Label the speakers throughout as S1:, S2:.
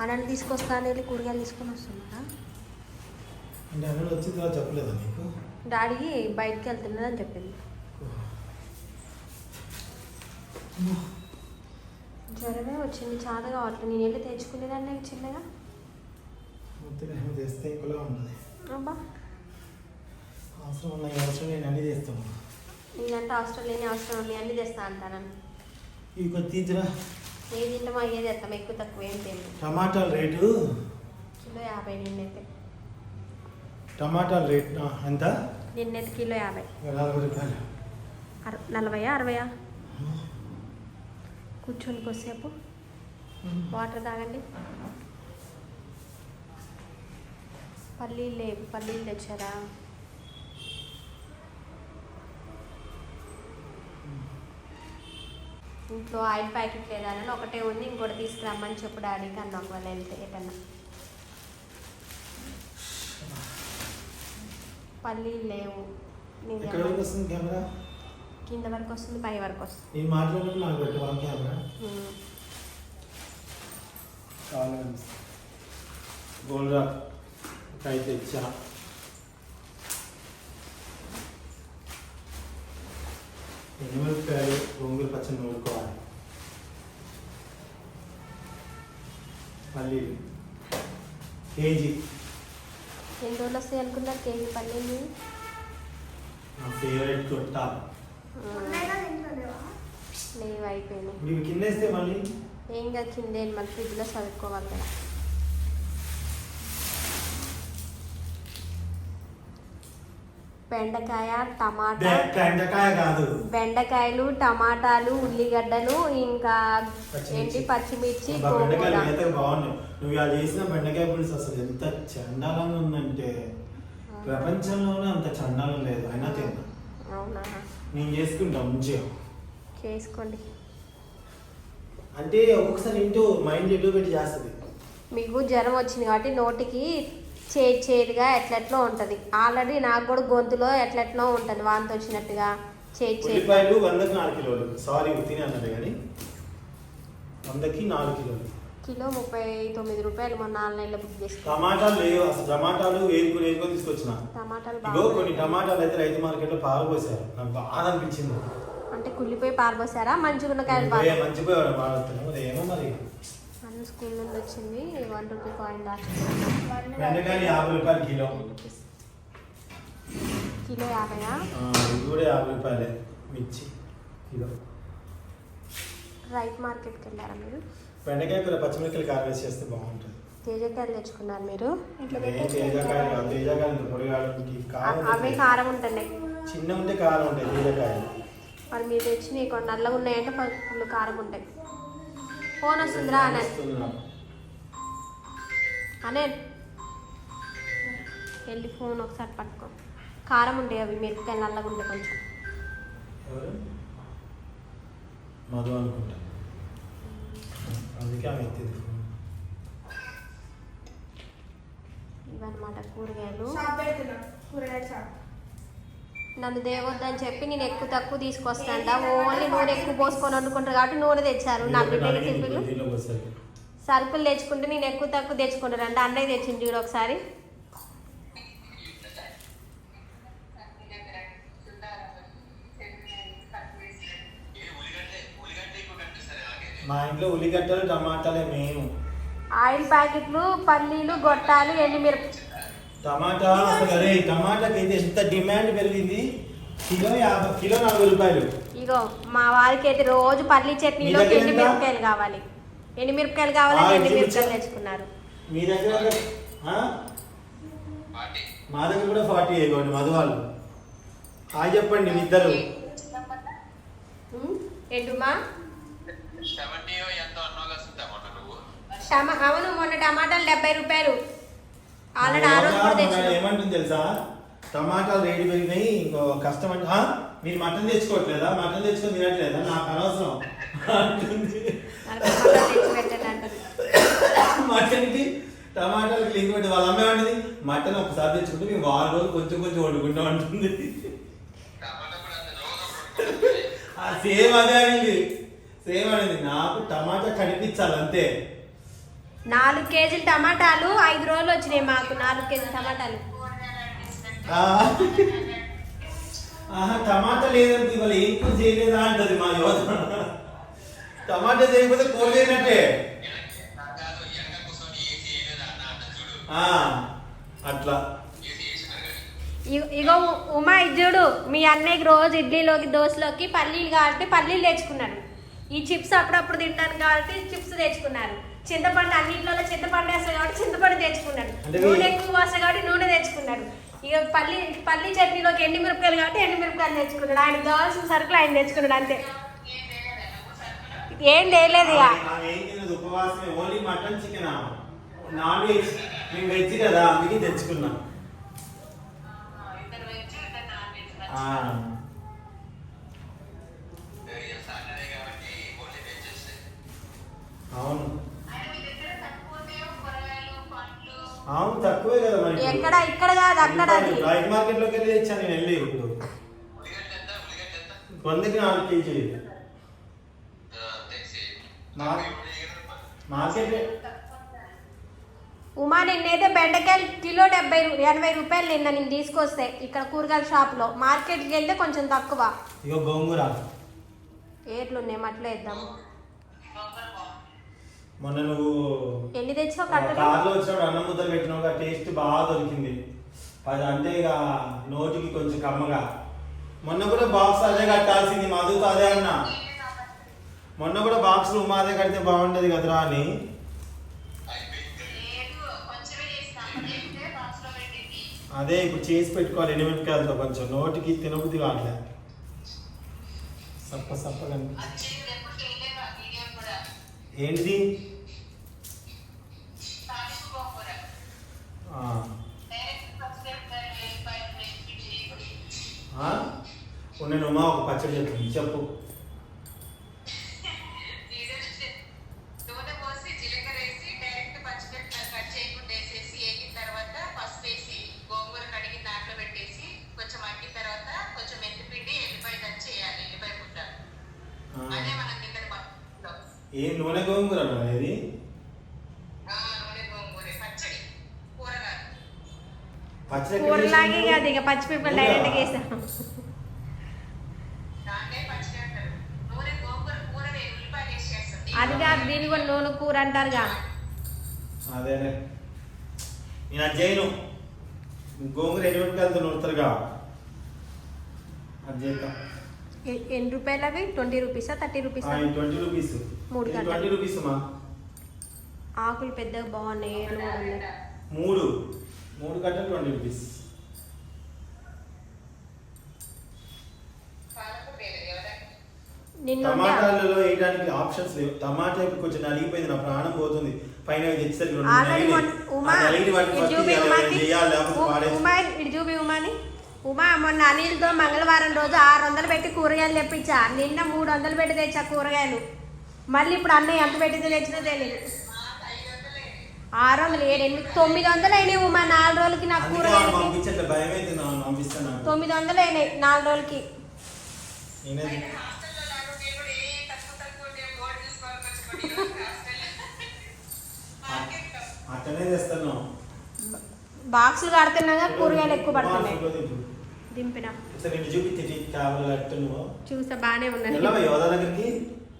S1: అనని తీసుకొస్తాను వెళ్ళి కూరగాయలు తీసుకొని వస్తున్నారా
S2: చెప్పలేదా నీకు?
S1: డాడీ బయటికి వెళ్తున్నాడని చెప్పింది. జ్వరమే వచ్చింది చాలా కావట్లేదు నేను వెళ్ళి తెచ్చుకునేదాన్ని చిన్నగా?
S2: మొత్తం ఏమో తెస్తే ఇంకోలా ఉంటుంది.
S1: అబ్బా.
S2: అవసరం అవసరం నేను అన్నీ
S1: నేనంటే అవసరం లేని అవసరం అన్ని తెస్తా అంటానని.
S2: ఇవి
S1: ఏది తింటామో అయ్యే తెస్తాం ఎక్కువ తక్కువ ఏం తెలియదు
S2: టమాటాల రేటు?
S1: కిలో యాభై నిన్నైతే.
S2: టమాటాల రేట్ ఎంత?
S1: నిన్నైతే కిలో యాభై.
S2: నలభై రూపాయలు.
S1: అర నలభైయా అరవయా? కూర్చొని కొద్దిసేపు. వాటర్ తాగండి. పల్లీలు లేవు. పల్లీలు తెచ్చారా? ఇంట్లో ఆయిల్ ప్యాకెట్ లేదని ఒకటే ఉంది ఇంకోటి తీసుకురమ్మని చెప్పు డాడీకి అన్న ఒకవేళ వెళ్తే ఎటన్నా పల్లీలు లేవు. కింద వరకు వస్తుంది పై వరకు వస్తుంది.
S2: Gold rock. అయితే ఇచ్చా ఎనిమిరపకాయలు గోంగూర పచ్చడి నూరుకోవాలి. పల్లీలు. కేజీ.
S1: ఎన్ని రోజులు వస్తాయి అనుకున్నారు కేజీ పల్లీలు?
S2: నా ఫేవరెట్ కొట్టా
S1: లేవు అయిపోయినాయి
S2: మీకు కింద వేస్తే మళ్ళీ?
S1: ఏం కాదు కిందే మళ్ళీ ఫ్రిడ్జ్లో చదువుకోవాలి కదా. బెండకాయ టమాటా.
S2: బె- బెండకాయ కాదు.
S1: బెండకాయలు టమాటాలు ఉల్లిగడ్డలు ఇంకా. ఏంటి? పచ్చిమిర్చి
S2: బెండకాయలు అయితే బాగున్నాయి. నువ్వు ఇలా చేసిన బెండకాయ పులుసు అసలు ఎంత చండాలంగా ఉందంటే ప్రపంచంలోనే అంత చండాలం లేదు. అయినా తిన్నా.
S1: అవునా?
S2: నేను చేసుకుంటా మంచిగా
S1: చేసుకోండి.
S2: అంటే ఒక్కొక్కసారి ఇంటూ మైండ్ ఎటు పెట్టి చేస్తుంది?
S1: మీకు జ్వరం వచ్చింది కాబట్టి నోటికి చేదు చేదుగా ఎట్లెట్లో ఉంటుంది. ఆల్రెడీ నాకు కూడా గొంతులో ఎట్లెట్లో ఉంటుంది వాంతి వచ్చినట్టుగా చేదు
S2: ఉల్లిపాయలు వందకి నాలుగు కిలోలు. సారీ అన్నది కానీ వందకి నాలుగు కిలోలు.
S1: కిలో ముప్పై తొమ్మిది రూపాయలు మొన్న నాలుగు నెలలు బుక్ చేసుకో
S2: టమాటాలు లేవు అసలు. టమాటాలు వేరుకుని వేరుకొని తీసుకొచ్చిన.
S1: టమాటాలు
S2: ఇగో కొన్ని టమాటాలు అయితే రైతు మార్కెట్లో పారబోసారు. నాకు బాగా అనిపించింది.
S1: అంటే కుళ్ళిపోయి పారబోసారా? మంచిగా ఉన్న కాయలు
S2: పోయే
S1: బాగా.
S2: మంచి పోయాడు బాగా మరి ఏమో మరి.
S1: స్కూల్ నుండి వచ్చింది వన్ రూపీ కాయిన్ లాస్ట్
S2: బెండకాయలు యాభై రూపాయలు కిలో.
S1: కిలో యాభైయా?
S2: ఇది కూడా యాభై రూపాయలే మిర్చి కిలో.
S1: రైట్ మార్కెట్కి వెళ్ళారా మీరు?
S2: బెండకాయ కూర పచ్చిమిరపకాయలు కారం వేసి చేస్తే బాగుంటుంది.
S1: తేజకాయలు తెచ్చుకున్నారు మీరు?
S2: తేజకాయలు తేజకాయలు పొడిగాడు కారం
S1: అవే
S2: ఉంటుంది.
S1: కారం ఉంటున్నాయి
S2: చిన్న ఉంటే కారం ఉంటాయి తేజకాయలు.
S1: మరి మీరు తెచ్చి కొన్ని నల్లగా ఉన్నాయంటే ఫుల్ కారం ఉంటాయి. ఫోన్ వస్తుందిరా అనే. అనే వెళ్ళి ఫోన్ ఒకసారి పట్టుకో. కారం ఉంటాయి అవి మిరపకాయలు నల్లగా ఉంటాయి కొంచెం.
S2: మధు అనుకుంటా. అందుకే ఆమె ఎత్తింది ఫోన్.
S1: ఇవన్నమాట కూరగాయలు.
S3: కూరగాయల
S1: నన్ను దేవద్దని చెప్పి నేను ఎక్కువ తక్కువ తీసుకొస్తాంట ఓన్లీ నూనె ఎక్కువ పోసుకొని వండుకుంటారు కాబట్టి నూనె తెచ్చారు. నా
S2: ఇది ఒకటి
S1: బిడ్డకి
S2: వచ్చేసరికి.
S1: సరుకులు తెచ్చుకుంటే నేను ఎక్కువ తక్కువ తెచ్చుకుంటాను అంటే అన్నయ్య తెచ్చింది చూడు ఒకసారి.
S2: మా ఇంట్లో ఉల్లిగడ్డలు టమాటాలే మెయిన్.
S1: ఆయిల్ ప్యాకెట్లు పల్లీలు గొట్టాలు ఎండుమిరప
S2: టమాటా అసలు అరే టమాటాకి అయితే ఎంత డిమాండ్ పెరిగింది? కిలో యాభై కిలో నలభై రూపాయలు.
S1: ఇగో మా వారికి అయితే రోజు పల్లి చట్నీలో
S2: మీ దగ్గర ఎంత?
S1: ఎండుమిరపకాయలు కావాలి. ఎండుమిరపకాయలు కావాలని
S2: ఆ,
S1: ఎండుమిరపకాయలు
S2: చూపించు.
S1: తెచ్చుకున్నారు.
S2: మీ దగ్గర ఆ? మా దగ్గర కూడా ఫార్టీ ఇవ్వండి మధు వాళ్ళు హాయ్ చెప్పండి మీ ఇద్దరు.
S1: ఉమ్, ఏంటమ్మా
S4: సెవెంటీయో ఎంతో అన్నావు కదా సుద్దా మొన్న నువ్వు.
S1: టమా అవును మొన్న టమాటాలు డెబ్బై రూపాయలు. ఆల్రెడీ ఆ రోజు కూడా
S2: ఏమంటుంది తెలుసా? టమాటాలు రేటు పెరిగినాయి ఇంకో కష్టం అంటే ఆ? మీరు మటన్ తెచ్చుకోవట్లేదా? మటన్ తెచ్చుకొని తినట్లేదా? నాకు అనవసరం. మటన్కి టమాటాలకి లింక్ పెట్టి వాళ్ళ అమ్మాయి ఉంటుంది మటన్ ఒకసారి తెచ్చుకుంటే మేము వారం రోజులు కొంచెం కొంచెం వండుకుంటాం అంటుంది. సేమ్ అదే అనేది. సేమ్ అనేది. నాకు టమాటా కనిపించాలి అంతే
S1: నాలుగు కేజీలు టమాటాలు ఐదు రోజులు వచ్చినాయి మాకు నాలుగు కేజీలు టమాటాలు.
S2: టమాటా లేదంటే ఇవాళ ఏం కూర చేయలేదా అంటది మా యువత టమాటా చేయకపోతే కూర చేయనట్టే అట్లా.
S1: ఇగ- ఉమా ఇది చూడు మీ అన్నయ్యకి రోజు ఇడ్లీలోకి దోశలోకి పల్లీలు కాబట్టి పల్లీలు తెచ్చుకున్నాడు. ఈ చిప్స్ అప్పుడప్పుడు తింటాను కాబట్టి చిప్స్ తెచ్చుకున్నారు. చింతపండు అన్నింటిలో చింతపండు వేస్తాడు కాబట్టి చింతపండు తెచ్చుకున్నాడు. నూనె ఎక్కువ వస్తాయి కాబట్టి నూనె తెచ్చుకున్నాడు. ఇక పల్లి పల్లి చట్నీలోకి ఎండి మిరపకాయలు కాబట్టి ఎండి మిరపకాయలు తెచ్చుకున్నాడు. ఆయన కావాల్సిన సరుకులు ఆయన తెచ్చుకున్నాడు అంతే. ఏం తేలేదు ఇక.
S2: ఆమె- ఆమె ఏం తినదు ఉపవాసమే. Only mutton chicken non veg. మేము వెజ్ కదా అందుకే తెచ్చుకున్నాం.
S1: ఎక్కడ? ఇక్కడ కాదు అక్కడ అది.
S2: రైట్ మార్కెట్లోకి వెళ్ళి తెచ్చాను నేను వెళ్ళి ఇప్పుడు. వందకి నాలుగు కేజీ. మార్కెట్
S1: ఉమా నిన్నైతే బెండకాయలు కిలో డెబ్బై ఎనభై రూపాయలు నిన్న నేను తీసుకొస్తే ఇక్కడ కూరగాయల షాప్లో. మార్కెట్కి వెళ్తే కొంచెం తక్కువ.
S2: ఇగో గోంగూర.
S1: ఏట్లు ఉన్నాయి మట్లో వేద్దాం.
S2: మొన్న నువ్వు
S1: ఎన్ని తెచ్చావు
S2: కార్లో వచ్చినప్పుడు అన్నం ముద్దలు పెట్టినావు టేస్ట్ బాగా దొరికింది. అది అంటే ఇక నోటికి కొంచెం కమ్మగా. మొన్న కూడా బాక్స్ అదే కట్టాల్సింది మధుతో అదే అన్న. మొన్న కూడా బాక్స్ ఉమా అదే కడితే బాగుండేది కదరా అని. అదే ఇప్పుడు చేసి పెట్టుకోవాలి ఎనిమిదికాయలతో కొంచెం. నోటికి తినబుద్ధి కావట్లే. సప్ప సప్పగా. ఏంటిది? నేను ఉమా ఒక పచ్చడి చెప్తుంది. చెప్పు.
S5: కూరగాయలు
S2: పచ్చడి ఎక్కడ
S1: కూరలాగే? కాదు ఇక పచ్చిమిరపకాయలు డైరెక్ట్గా వేసాం
S5: నూనె గోంగూర
S1: అది కాదు దీని కూడా నూనె కూర అంటారుగా.
S2: అదేనే నేను అది చేయను. గోంగూర ఎనిమిదికాయలతో నూరుతారుగా? అది చేద్దాం.
S1: ఎన్ని రూపాయలు అవి? ట్వంటీ రూపీసా? థర్టీ రూపీసా?
S2: Twenty rupees.
S1: మూడు.
S2: ట్వంటీ రూపీస్ మా
S1: ఆకులు పెద్దగా బాగున్నాయి
S2: మూడు. మూడు కట్టలు ట్వంటీ రూపీస్. టమాటాలలో వేయడానికి ఆప్షన్స్ లేవు. టమాటా ఇప్పుడు కొంచెం నలిగిపోయింది నా ప్రాణం పోతుంది. పైన తెచ్చేసరికి రెండు చేయాలి, లేకపోతే పాడేసి
S1: ఉమా మొన్న అనిల్తో మంగళవారం రోజు ఆరు వందలు పెట్టి కూరగాయలు తెప్పించా. నిన్న మూడు వందలు పెట్టి తెచ్చా కూరగాయలు. మళ్ళీ ఇప్పుడు అన్నయ్య ఎంత పెట్టి తెచ్చినా తెలియదు ఆరు వందలు ఏడు ఎనిమిది తొమ్మిది వందలు అయినాయి ఉమా నాలుగు రోజులకి నాకు
S2: ఆమె పంపిస్తాను
S1: తొమ్మిది వందలు అయినాయి నాలుగు రోజులకి. బాక్సులు కడుతున్నాగా కూరగాయలు ఎక్కువ పడుతున్నాయి. దింపిన. చూసా
S2: యోధా దగ్గరికి?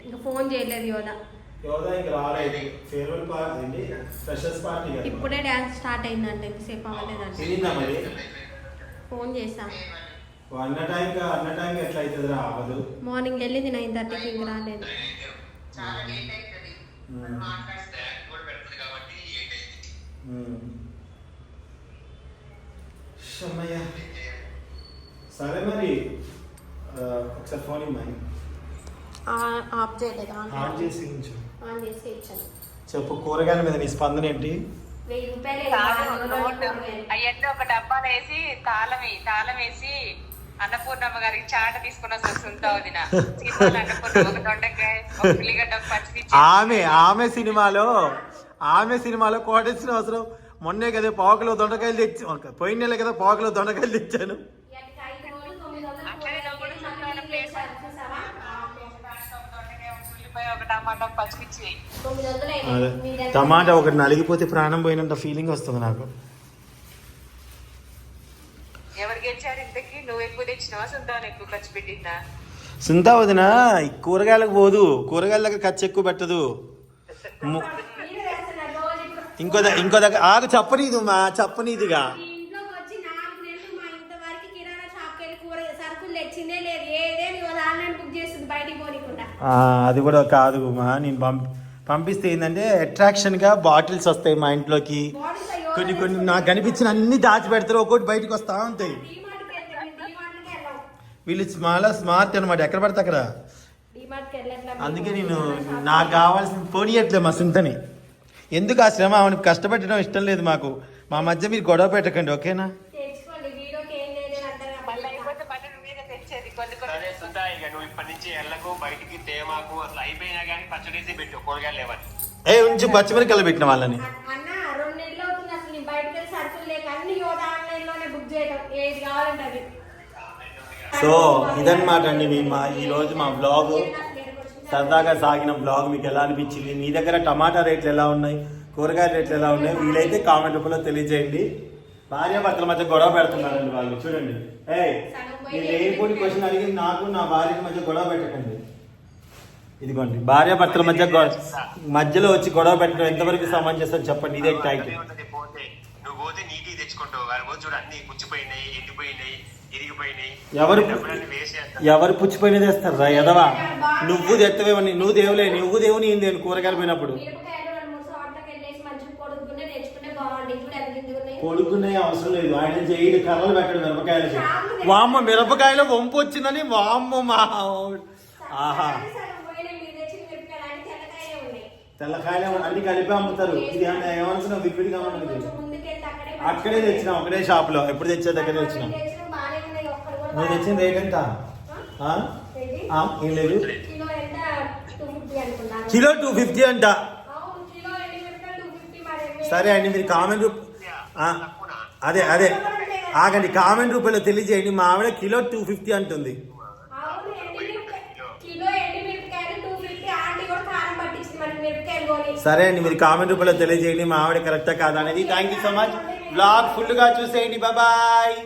S1: ఇంకా ఫోన్ చేయలేదు యోధ. ఇప్పుడే డ్యాన్స్ స్టార్ట్ అయిందంటే ఎంతసేపు అవ్వలేదంటే
S2: మరి?
S1: ఫోన్ చేసాం.
S2: అన్న టైంకి అన్న టైంకి ఎట్లా అవుతుంది
S1: మార్నింగ్ వెళ్ళింది నైన్ థర్టీకి ఇంక రాలేదు.
S5: చాలా
S2: సరే మరి ఒకసారి ఫోన్ ఇమ్మాయి
S1: ఆఫ్ చేయలేదు ఆన్
S2: చేసి
S1: ఆన్ చేసి ఇచ్చాను.
S2: చెప్పు కూరగాయల మీద నీ స్పందన ఏంటి?
S1: వెయ్యి రూపాయలే
S5: అవన్నీ ఒక డబ్బాలో వేసి తాళం తాళం వేసి అన్నపూర్ణమ్మ గారికి చాట తీసుకున్న వస్తుంటా వదిన. అన్నపూర్ణమ్మ దొండకాయ ఒక ఉల్లిగడ్డ
S2: ఆమె ఆమె సినిమాలో ఆమె సినిమాలో కోటేసిన అవసరం. మొన్నే కదా పావుకిలో దొండకాయలు తెచ్చి పోయిన నెల కదా పావుకిలో దొండకాయలు తెచ్చాను
S5: అట్లనే నువ్వు కూడా చూడాలి ప్లేట్ దాంట్లో ఒక దొండకాయ ఒక ఉల్లిపాయ ఒక టమాటా టమాటా పచ్చిమిర్చి వేయి.
S1: తొమ్మిది వందలు అయినాయి.
S2: అదే. టమాటా ఒకటి నలిగిపోతే ప్రాణం పోయినంత ఫీలింగ్ వస్తుంది నాకు. సుంతా? వదిన కూరగాయలకు పోదు. కూరగాయల దగ్గర ఖర్చు ఎక్కువ పెట్టదు. ఇంకో ఇంకో దగ్గర ఆగు చెప్పనీదు మా చెప్పనీదిగా
S1: ఈ ఇంట్లోకి వచ్చి నాలుగు నెలలు మా ఇంతవరకు కిరాణా షాప్కి వెళ్ళి కూర సరుకులు తెచ్చిందే లేదు ఏదేని ఇవాళ ఆన్లైన్ బుక్ చేస్తుంది బయటికి పోనీకుండా
S2: ఆ, అది కూడా కాదు మా నేను పంపి పంపిస్తే ఏంటంటే అట్రాక్షన్గా బాటిల్స్ వస్తాయి మా ఇంట్లోకి. కొన్ని కొన్ని నాకు కనిపించిన అన్ని దాచి పెడతారు ఒక్కొక్కటి బయటకు వస్తా ఉంటాయి.
S1: వెళ్ళాం
S2: చాలా స్మార్ట్ అనమాట ఎక్కడ పడితే అక్కడ. అందుకే నేను నాకు కావాల్సిన పోనీయట్లే మా సుంతని ఎందుకు ఆ శ్రమ? ఆమెను కష్టపెట్టడం ఇష్టం లేదు మాకు. మా మధ్య మీరు గొడవ పెట్టకండి ఓకేనా
S1: తెచ్చుకోండి వీడియోకి ఏం లేదు అంటారు
S5: మళ్ళీ అయిపోతే మళ్ళీ నువ్వు మీద తెచ్చేది కొన్ని కొన్ని
S4: సరే సుధా ఇక నువ్వు ఇప్పటి నుంచి ఎల్లకు బయటికి తేమాకు అసలు అయిపోయినా కానీ పచ్చడేసి పెట్టు కూరగాయలు లేవని.
S2: ఏ ఉంచి పచ్చిమిరకాయలు పెట్టిన వాళ్ళని.
S1: అన్న రెండు నెలలు అవుతుంది అసలు నేను బయటకు వెళ్ళి సరుకులు లేక అన్ని యోగా ఆన్లైన్లోనే బుక్ చేయడం ఏది కావాలంటే అది
S2: సో ఇదన్నమాట అండి మీ మా ఈరోజు మా బ్లాగ్ సరదాగా సాగిన బ్లాగ్ మీకు ఎలా అనిపించింది? మీ దగ్గర టమాటా రేట్లు ఎలా ఉన్నాయి? కూరగాయల రేట్లు ఎలా ఉన్నాయి? వీలైతే కామెంట్ రూపంలో తెలియజేయండి. భార్య భర్తల మధ్య గొడవ పెడుతున్నారండి వాళ్ళు. చూడండి. ఏ మీరు లేనిపోని క్వశ్చన్ అడిగి నాకు నా భార్యకి మధ్య గొడవ పెట్టకండి. ఇదిగోండి భార్య భర్తల మధ్య మధ్యలో వచ్చి గొడవ పెట్టడం ఎంతవరకు సమంజసం చెప్పండి ఇదే టైటిల్.
S4: నువ్వు పోతే నీటికి తెచ్చుకుంటావు వారి పోతే చూడు అన్ని పుచ్చిపోయినాయి ఎండిపోయినాయి ఇరిగిపోయినాయి.
S2: ఎవరు ఎవరు పుచ్చిపోయిన తెస్తారు రా ఎదవా నువ్వు తెత్తవేమని నువ్వు దేవులే నువ్వు దేవుని ఏం దేని కూరగాయలు పోయినప్పుడు.
S1: మిరపకాయలు
S2: కొడుకునే అవసరం లేదు ఆయన చేయడు కర్రలు పెట్టడు మిరపకాయలకి. వామ్మ మిరపకాయలు వంపు వచ్చిందని వామ్మ మా ఆహా
S1: సగం సగం పోయినాయి మీరు తెచ్చిన మిరపకాయలు అన్ని తెల్లకాయలే ఉన్నాయి
S2: తెల్లకాయలు అన్ని కలిపి అమ్ముతారు. ఇది ఏమనుకున్నావు విడివిడిగా
S1: ముందుకెళ్తే అక్కడే
S2: అక్కడే తెచ్చినాం ఒకటే షాప్లో ఎప్పుడు తెచ్చే దగ్గర తెచ్చినాం. నువ్వు తెచ్చిన రేట్ ఎంత ఏం లేదు.
S1: కిలో టూ ఫిఫ్టీ
S2: అంట. సరే అండి మీరు కామెంట్ రూప్ అదే అదే. ఆగండి కామెంట్ రూపంలో తెలియజేయండి. మా ఆవిడ కిలో టూ ఫిఫ్టీ అంటుంది
S1: అవును ఎండి మిరపకాయ కిలో ఎండి మిరపకాయలు టూ ఫిఫ్టీ ఆంటీ కూడా కారం పట్టించింది మనకి మిరపకాయలు కొని
S2: సరే అండి మీరు కామెంట్ రూపంలో తెలియజేయండి మా ఆవిడ కరెక్టా కాదా అనేది. Thank you so much blog ఫుల్గా చూసేయండి. బాబాయ్